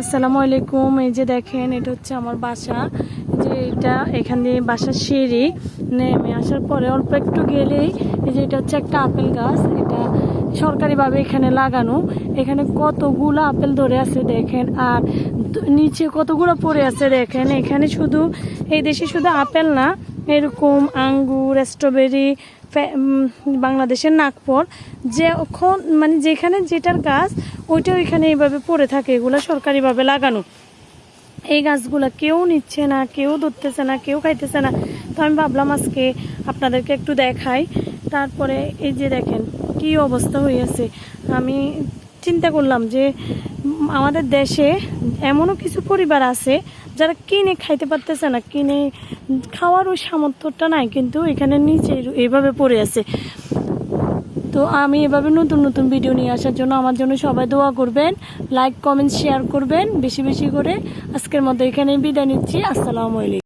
আসসালামু আলাইকুম। এই যে দেখেন, এটা হচ্ছে আমার বাসা। যে এটা এখান দিয়ে বাসার সিঁড়ি নেমে আসার পরে অল্প একটু গেলেই এই যে এটা হচ্ছে একটা আপেল গাছ। এটা সরকারিভাবে এখানে লাগানো। এখানে কতগুলো আপেল ধরে আছে দেখেন, আর নিচে কতগুলো পড়ে আছে দেখেন। এখানে শুধু, এই দেশে শুধু আপেল না এরকম আঙ্গুর স্ট্রবেরি বাংলাদেশের নাগপুর যখন মানে যেখানে যেটার গাছ, ওইটা ওইখানে এইভাবে পড়ে থাকে, এগুলো সরকারিভাবে লাগানো। এই গাছগুলো কেউ নিচ্ছে না, কেউ ধরতেছে না, কেউ খাইতেছে না। তো আমি ভাবলাম আজকে আপনাদেরকে একটু দেখাই। তারপরে এই যে দেখেন, কি অবস্থা হয়েছে আমি চিন্তা করলাম যে আমাদের দেশে এমনও কিছু পরিবার আছে যারা কিনে খাইতে পারতেছে না, কিনে খাওয়ার ওই সামর্থ্যটা নাই, কিন্তু এখানে নিচে এইভাবে পড়ে আছে। তো আমি এভাবে নতুন নতুন ভিডিও নিয়ে আসার জন্য আমার জন্য সবাই দোয়া করবেন লাইক কমেন্ট শেয়ার করবেন, বেশি বেশি করে আজকের মতো এখানে বিদায় নিচ্ছি, আসসালামু আলাইকুম।